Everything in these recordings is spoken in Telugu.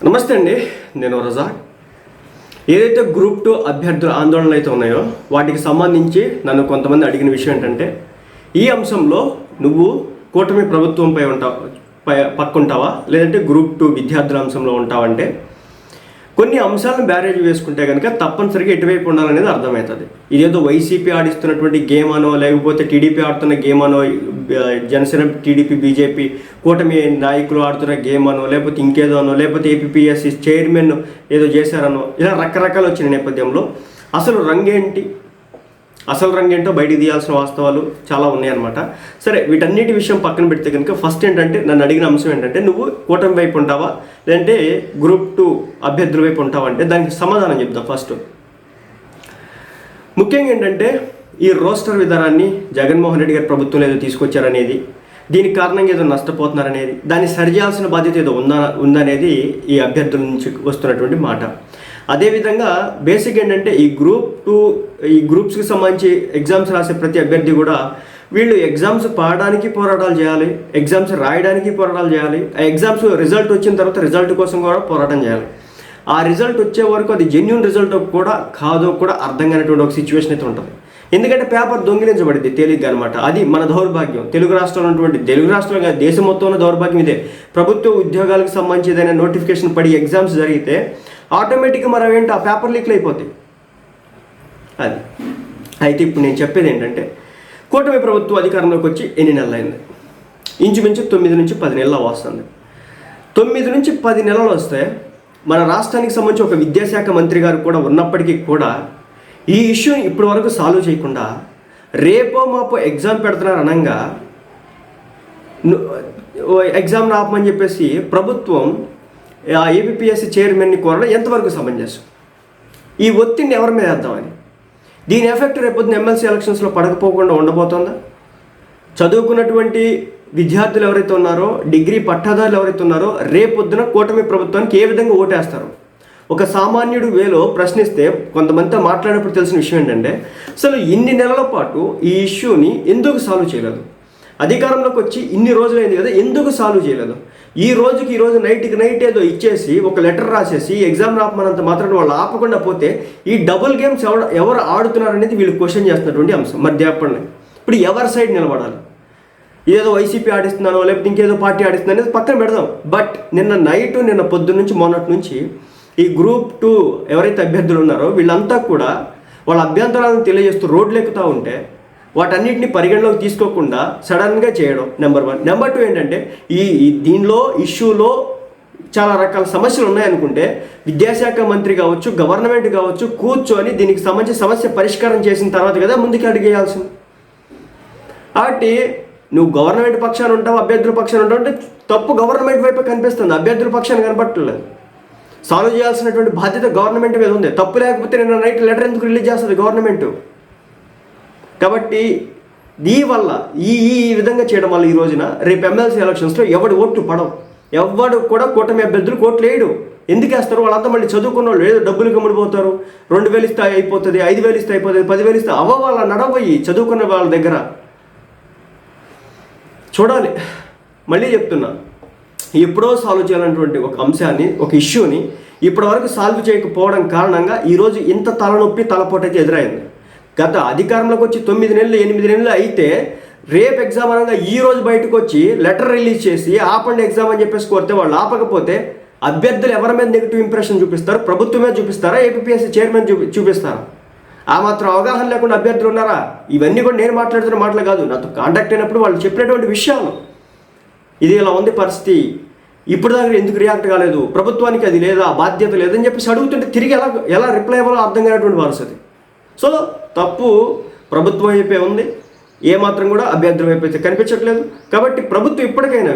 నమస్తే అండి నేను రజా ఏదైతే గ్రూప్ టూ అభ్యర్థుల ఆందోళనలు అయితే ఉన్నాయో వాటికి సంబంధించి నన్ను కొంతమంది అడిగిన విషయం ఏంటంటే ఈ అంశంలో నువ్వు కూటమి ప్రభుత్వంపై ఉంటావు పై పక్కుంటావా? లేదంటే గ్రూప్ టూ విద్యార్థుల అంశంలో ఉంటావంటే కొన్ని అంశాలను బ్యారేజ్ వేసుకుంటే కనుక తప్పనిసరిగా ఎటువైపు ఉండాలనేది అర్థమవుతుంది. ఇదేదో వైసీపీ ఆడిస్తున్నటువంటి గేమ్ అనో లేకపోతే టీడీపీ ఆడుతున్న గేమ్ అనో జనసేన టీడీపీ బీజేపీ కూటమి నాయకులు ఆడుతున్న గేమ్ అనో లేకపోతే ఇంకేదో అనో లేకపోతే ఏపీఎస్సి చైర్మన్ ఏదో చేశారనో ఇలా రకరకాలు వచ్చిన నేపథ్యంలో అసలు రంగేంటి? అసలు రంగు ఏంటో బయటికి తీయాల్సిన వాస్తవాలు చాలా ఉన్నాయన్నమాట. సరే వీటన్నిటి విషయం పక్కన పెడితే కనుక ఫస్ట్ ఏంటంటే నన్ను అడిగిన అంశం ఏంటంటే నువ్వు కూటమి వైపు ఉంటావా? లేదంటే గ్రూప్ టూ అభ్యర్థుల వైపు ఉంటావా అంటే దానికి సమాధానం చెప్దాం ఫస్ట్ ముఖ్యంగా ఏంటంటే ఈ రోస్టర్ విధానాన్ని జగన్మోహన్ రెడ్డి గారి ప్రభుత్వం ఏదో తీసుకొచ్చారనేది దీనికి కారణంగా ఏదో నష్టపోతున్నారనేది దాన్ని సరిచేయాల్సిన బాధ్యత ఏదో ఉందా ఉందనేది ఈ అభ్యర్థుల నుంచి వస్తున్నటువంటి మాట. అదేవిధంగా బేసిక్ ఏంటంటే ఈ గ్రూప్ టూ ఈ గ్రూప్స్కి సంబంధించి ఎగ్జామ్స్ రాసే ప్రతి అభ్యర్థి కూడా వీళ్ళు ఎగ్జామ్స్ పాడడానికి పోరాటాలు చేయాలి ఎగ్జామ్స్ రాయడానికి పోరాటాలు చేయాలి ఆ ఎగ్జామ్స్ రిజల్ట్ వచ్చిన తర్వాత రిజల్ట్ కోసం కూడా పోరాటం చేయాలి. ఆ రిజల్ట్ వచ్చే వరకు అది జెన్యున్ రిజల్ట్ కూడా కాదో కూడా అర్థం కానటువంటి ఒక సిచ్యువేషన్ అయితే ఉంటుంది. ఎందుకంటే పేపర్ దొంగిలించబడింది తేలిగ్గా అనమాట అది మన దౌర్భాగ్యం. తెలుగు రాష్ట్రంలో ఉన్నటువంటి తెలుగు రాష్ట్రంలో కాదు, దేశం మొత్తంలో దౌర్భాగ్యం ఇదే. ప్రభుత్వ ఉద్యోగాలకు సంబంధించి ఏదైనా నోటిఫికేషన్ పడి ఎగ్జామ్స్ జరిగితే ఆటోమేటిక్గా మనం ఏంటి? ఆ పేపర్ లీక్లు అయిపోతాయి. అది. అయితే ఇప్పుడు నేను చెప్పేది ఏంటంటే కూటమి ప్రభుత్వం అధికారంలోకి వచ్చి ఎన్ని నెలలు అయింది ఇంచుమించు తొమ్మిది నుంచి పది నెలలు వస్తుంది. తొమ్మిది నుంచి పది నెలలు వస్తే మన రాష్ట్రానికి సంబంధించి ఒక విద్యాశాఖ మంత్రి గారు కూడా ఉన్నప్పటికీ కూడా ఈ ఇష్యూని ఇప్పటి వరకు సాల్వ్ చేయకుండా రేపో మాపో ఎగ్జామ్ పెడుతున్నారు అనగా ఎగ్జామ్ ఆపమని చెప్పేసి ప్రభుత్వం ఆ ఏపీఎస్సి చైర్మన్ని కోరడం ఎంతవరకు సమంజసం? ఈ ఒత్తిడిని ఎవరి మీద వేద్దామని? దీని ఎఫెక్ట్ రేపొద్దున ఎమ్మెల్సీ ఎలక్షన్స్లో పడకపోకుండా ఉండబోతోందా? చదువుకున్నటువంటి విద్యార్థులు ఎవరైతే ఉన్నారో డిగ్రీ పట్టాదారులు ఎవరైతే ఉన్నారో రేపొద్దున కూటమి ప్రభుత్వానికి ఏ విధంగా ఓటేస్తారు? ఒక సామాన్యుడు వేలో ప్రశ్నిస్తే కొంతమందితో మాట్లాడినప్పుడు తెలిసిన విషయం ఏంటంటే అసలు ఇన్ని నెలల పాటు ఈ ఇష్యూని ఎందుకు సాల్వ్ చేయలేదు? అధికారంలోకి వచ్చి ఇన్ని రోజులైంది కదా ఎందుకు సాల్వ్ చేయలేదు? ఈ రోజుకి ఈ రోజు నైట్కి నైట్ ఏదో ఇచ్చేసి ఒక లెటర్ రాసేసి ఎగ్జామ్ రాపమనంత మాత్రం వాళ్ళు ఆపకుండా పోతే ఈ డబుల్ గేమ్స్ ఎవరు ఎవరు ఆడుతున్నారనేది వీళ్ళు క్వశ్చన్ చేస్తున్నటువంటి అంశం. మరి చెప్పండి. ఇప్పుడు ఎవరి సైడ్ నిలబడాలి? ఏదో వైసీపీ ఆడిస్తున్నానో లేకపోతే ఇంకేదో పార్టీ ఆడిస్తున్నా అనేది పక్కన పెడదాం. బట్ నిన్న నైట్ నిన్న పొద్దు నుంచి మొన్నటి నుంచి ఈ గ్రూప్ టూ ఎవరైతే అభ్యర్థులు ఉన్నారో వీళ్ళంతా కూడా వాళ్ళ అభ్యంతరాలను తెలియజేస్తూ రోడ్లు ఎక్కుతూ ఉంటే వాటన్నిటిని పరిగణలోకి తీసుకోకుండా సడన్గా చేయడం నెంబర్ వన్. నెంబర్ టూ ఏంటంటే ఈ దీనిలో ఇష్యూలో చాలా రకాల సమస్యలు ఉన్నాయనుకుంటే విద్యాశాఖ మంత్రి కావచ్చు గవర్నమెంట్ కావచ్చు కూర్చొని దీనికి సంబంధించి సమస్య పరిష్కారం చేసిన తర్వాత కదా ముందుకు అడిగేయాల్సింది. కాబట్టి నువ్వు గవర్నమెంట్ పక్షాన ఉంటావు అభ్యర్థుల పక్షాన ఉంటావు అంటే తప్పు గవర్నమెంట్ వైపు కనిపిస్తుంది. అభ్యర్థుల పక్షాన్ని కనపట్టలేదు సాల్వ్ చేయాల్సినటువంటి బాధ్యత గవర్నమెంట్ మీద ఉంది. తప్పు లేకపోతే నేను నైట్ లెటర్ ఎందుకు రిలీజ్ చేస్తుంది గవర్నమెంట్? కాబట్టి దీనివల్ల ఈ ఈ ఈ విధంగా చేయడం వల్ల ఈ రోజున రేపు ఎమ్మెల్సీ ఎలక్షన్స్లో ఎవడు ఓట్లు పడవు. ఎవడు కూడా కూటమి అభ్యర్థులు కోట్లు వేయడు. ఎందుకు వేస్తారు? వాళ్ళంతా మళ్ళీ చదువుకున్న వాళ్ళు ఏదో డబ్బులు కమ్ముడిపోతారు రెండు వేలు ఇస్తే అయిపోతుంది ఐదు వేలు ఇస్తే అయిపోతుంది పదివేలు ఇస్తే అవ్వ వాళ్ళ నడవయ్యి చదువుకున్న వాళ్ళ దగ్గర. చూడాలి. మళ్ళీ చెప్తున్నా. ఎప్పుడో సాల్వ్ చేయాలన్నటువంటి ఒక అంశాన్ని ఒక ఇష్యూని ఇప్పటివరకు సాల్వ్ చేయకపోవడం కారణంగా ఈరోజు ఇంత తలనొప్పి తలపోటైతే ఎదురైంది. గత అధికారంలోకి వచ్చి తొమ్మిది నెలలు ఎనిమిది నెలలు అయితే రేపు ఎగ్జామ్ అనగా ఈ రోజు బయటకు వచ్చి లెటర్ రిలీజ్ చేసి ఆపండి ఎగ్జామ్ అని చెప్పేసి కోరితే వాళ్ళు ఆపకపోతే అభ్యర్థులు ఎవరి మీద నెగిటివ్ ఇంప్రెషన్ చూపిస్తారు? ప్రభుత్వం మీద చూపిస్తారా? ఏపీఎస్సీ చైర్మన్ చూపి చూపిస్తారా? ఆ మాత్రం అవగాహన లేకుండా అభ్యర్థులు ఉన్నారా? ఇవన్నీ కూడా నేను మాట్లాడుతున్న మాటలు కాదు. నాతో కాంటాక్ట్ అయినప్పుడు వాళ్ళు చెప్పినటువంటి విషయాలు. ఇది ఇలా ఉంది పరిస్థితి. ఇప్పుడు దాకా ఎందుకు రియాక్ట్ కాలేదు? ప్రభుత్వానికి అది లేదా? బాధ్యత లేదని చెప్పేసి అడుగుతుంటే తిరిగి ఎలా ఎలా రిప్లై అవ్వాలో అర్థం కానటువంటి పరిస్థితి సో తప్పు ప్రభుత్వం వైపే ఉంది. ఏమాత్రం కూడా అభ్యర్థుల వైపు అయితే కనిపించట్లేదు. కాబట్టి ప్రభుత్వం ఇప్పటికైనా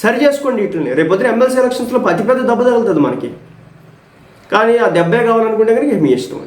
సరి చేసుకోండి వీటిని. రేపు పొద్దున ఎమ్మెల్సీ ఎలక్షన్స్లో అతిపెద్ద దెబ్బ తగులుతుంది మనకి. కానీ ఆ దెబ్బే కావాలనుకుంటే కనుక మీ ఇష్టం